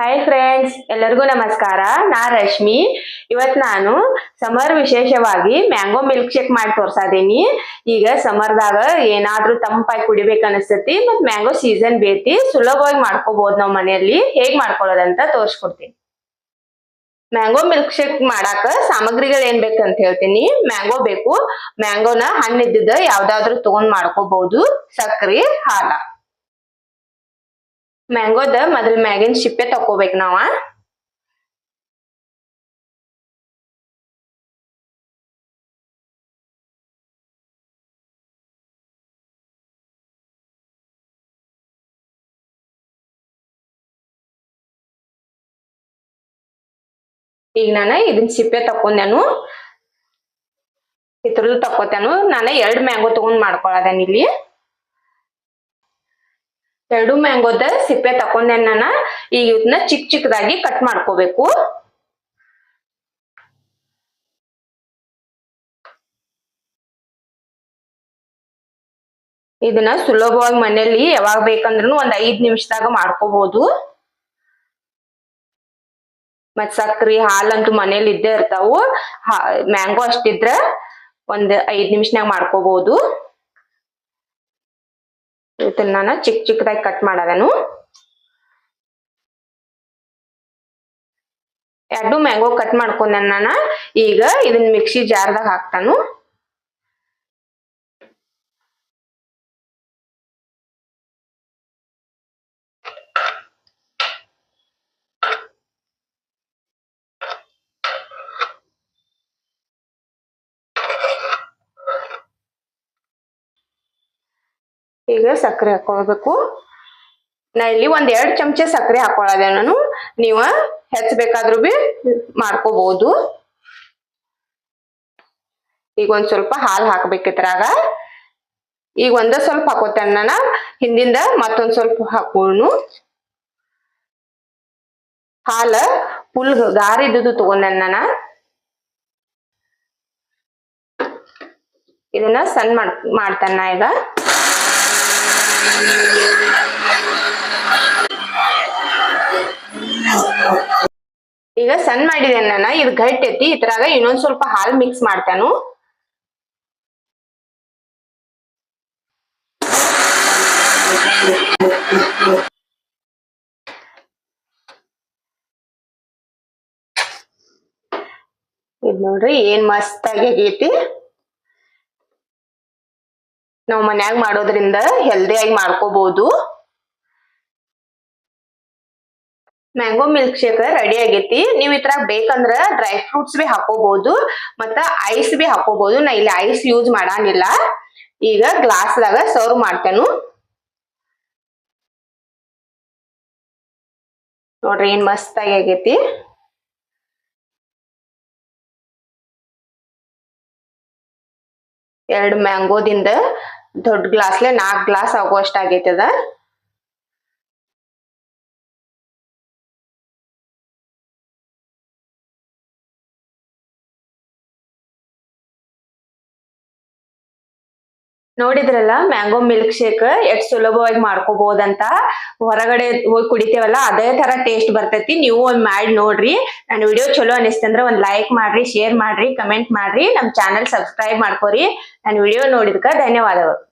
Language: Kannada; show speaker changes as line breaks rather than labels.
ಹಾಯ್ ಫ್ರೆಂಡ್ಸ್ ಎಲ್ಲರಿಗೂ ನಮಸ್ಕಾರ. ನಾ ರಶ್ಮಿ. ಇವತ್ ನಾನು ಸಮರ್ ವಿಶೇಷವಾಗಿ ಮ್ಯಾಂಗೋ ಮಿಲ್ಕ್ ಶೇಕ್ ಮಾಡಿ ತೋರ್ಸಾದೀನಿ ಈಗ ಸಮರ್ದಾಗ ಏನಾದ್ರೂ ತಂಪಾಗಿ ಕುಡಿಬೇಕು ಅನಿಸ್ತತಿ ಮತ್ ಮ್ಯಾಂಗೋ ಸೀಸನ್ ಬೇತಿ, ಸುಲಭವಾಗಿ ಮಾಡ್ಕೋಬಹುದು ನಾವು ಮನೆಯಲ್ಲಿ. ಹೇಗ್ ಮಾಡ್ಕೊಳ್ಳೋದಂತ ತೋರ್ಸ್ಕೊಡ್ತೀನಿ. ಮ್ಯಾಂಗೋ ಮಿಲ್ಕ್ ಶೇಕ್ ಮಾಡಾಕ ಸಾಮಗ್ರಿಗಳು ಏನ್ ಬೇಕಂತ ಹೇಳ್ತೀನಿ. ಮ್ಯಾಂಗೋ ಬೇಕು. ಮ್ಯಾಂಗೋನ ಹಣ್ಣಿದ್ದ ಯಾವ್ದಾದ್ರು ತಗೊಂಡ್ ಮಾಡ್ಕೋಬಹುದು ಸಕ್ರೆ, ಹಾಲ. ಮ್ಯಾಂಗೋದ ಮೊದಲ ಮ್ಯಾಗಿನ ಶಿಪ್ಪೆ ತಕೋಬೇಕು ನಾವ. ಈಗ ನಾನು ಇದನ್ ಸಿಪ್ಪೆ ತಕೊಂಡೆನು ಇದ್ರದ್ದು ತಕೋತೇನು ನಾನು ಎರಡು ಮ್ಯಾಂಗೋ ತಗೊಂಡ್ ಮಾಡ್ಕೊಳದೇನ್ ಇಲ್ಲಿ. ಎರಡು ಮ್ಯಾಂಗೋದ ಸಿಪ್ಪೆ ತಕೊಂಡೆ ನಾನ ಈಗ ಚಿಕ್ಕ ಚಿಕ್ಕದಾಗಿ ಕಟ್ ಮಾಡ್ಕೋಬೇಕು. ಇದನ್ನ ಸುಲಭವಾಗಿ ಮನೆಯಲ್ಲಿ ಯಾವಾಗ ಬೇಕಂದ್ರೂ ಒಂದ್ ಐದ್ ನಿಮಿಷದಾಗ ಮಾಡ್ಕೋಬಹುದು ಮತ್ ಸಕ್ರಿ ಹಾಲಂತೂ ಮನೇಲಿ ಇದ್ದೇ ಇರ್ತಾವು. ಮ್ಯಾಂಗೋ ಅಷ್ಟಿದ್ರ ಒಂದ್ ಐದ್ ನಿಮಿಷನಾಗ ಮಾಡ್ಕೋಬಹುದು ಇದನ್ನ ನಾನು ಚಿಕ್ಕ ಚಿಕ್ಕದಾಗಿ ಕಟ್ ಮಾಡದನು. ಎರಡು ಮ್ಯಾಂಗೋ ಕಟ್ ಮಾಡ್ಕೊಂಡೆ ನಾನು. ಈಗ ಇದನ್ನ ಮಿಕ್ಸಿ ಜಾರ್ದಾಗ ಹಾಕ್ತಾನು. ಈಗ ಸಕ್ಕರೆ ಹಾಕೊಳ್ಬೇಕು. ನಾ ಇಲ್ಲಿ ಒಂದ್ ಎರಡು ಚಮಚ ಸಕ್ಕರೆ ಹಾಕೊಳ್ಳದೆ ನಾನು. ನೀವ ಹೆಚ್ಚಬೇಕಾದ್ರೂ ಬಿ ಮಾಡ್ಕೋಬಹುದು ಈಗ ಒಂದ್ ಸ್ವಲ್ಪ ಹಾಲು ಹಾಕ್ಬೇಕಿದ್ರಾಗ ಈಗ ಒಂದ ಸ್ವಲ್ಪ ಹಾಕೋತೇನೆ ನಾನು ಹಿಂದಿಂದ ಮತ್ತೊಂದ್ ಸ್ವಲ್ಪ ಹಾಕೋನು ಹಾಲ ಫುಲ್ ಗಾರ ಇದ್ದುದು ತಗೊಂಡೆ ನಾನು ಇದನ್ನ ಸಣ್ಣ ಮಾಡ್ ಮಾಡ್ತಾನ ಈಗ. ಈಗ ಸಣ್ಣ ಮಾಡಿದೆ ನಾನು ಇದು ಗಟ್ಟಿ ಐತಿ ಇದ್ರಾಗ ಇನ್ನೊಂದ್ ಸ್ವಲ್ಪ ಹಾಲು ಮಿಕ್ಸ್ ಮಾಡ್ತಾನು. ಇದ್ ನೋಡ್ರಿ, ಏನ್ ಮಸ್ತ್ ಆಗಿ ಆಗೈತಿ. ನಾವ್ ಮನ್ಯಾಗ ಮಾಡೋದ್ರಿಂದ ಹೆಲ್ದಿ ಆಗಿ ಮಾಡ್ಕೋಬಹುದು ಮ್ಯಾಂಗೋ ಮಿಲ್ಕ್ ಶೇಕ್ ರೆಡಿ ಆಗೈತಿ. ನೀವ್ ತರ ಬೇಕಂದ್ರ ಡ್ರೈ ಫ್ರೂಟ್ಸ್ ಬಿ ಹಾಕೋಬಹುದು ಮತ್ತ ಐಸ್ ಬಿ ಹಾಕೋಬಹುದು ನಾ ಇಲ್ಲಿ ಐಸ್ ಯೂಸ್ ಮಾಡಾನಿಲ್ಲ. ಈಗ ಗ್ಲಾಸ್ದಾಗ ಸರ್ವ್ ಮಾಡ್ತೇನು. ನೋಡ್ರಿ ಏನ್ ಮಸ್ತ್ ಆಗಿ ಆಗೈತಿ. ಎರಡು ಮ್ಯಾಂಗೋದಿಂದ ದೊಡ್ಡ ಗ್ಲಾಸ್ಲೆ ನಾಲ್ಕು ಗ್ಲಾಸ್ ಆಗುವಷ್ಟು ಆಗೈತದ ನೋಡಿದ್ರಲ್ಲ ಮ್ಯಾಂಗೋ ಮಿಲ್ಕ್ ಶೇಕ್ ಎಷ್ಟ್ ಸುಲಭವಾಗಿ ಮಾಡ್ಕೋಬಹುದಂತ ಹೊರಗಡೆ ಹೋಗಿ ಕುಡಿತೇವಲ್ಲ, ಅದೇ ತರ ಟೇಸ್ಟ್ ಬರ್ತೈತಿ. ನೀವು ಒಂದ್ ಮಾಡಿ ನೋಡ್ರಿ. ನನ್ನ ವಿಡಿಯೋ ಚಲೋ ಅನಿಸ್ತಂದ್ರೆ ಒಂದ್ ಲೈಕ್ ಮಾಡ್ರಿ, ಶೇರ್ ಮಾಡ್ರಿ, ಕಮೆಂಟ್ ಮಾಡ್ರಿ. ನಮ್ ಚಾನೆಲ್ ಸಬ್ಸ್ಕ್ರೈಬ್ ಮಾಡ್ಕೋರಿ. ನನ್ ವಿಡಿಯೋ ನೋಡಿದ್ಕ ಧನ್ಯವಾದಗಳು.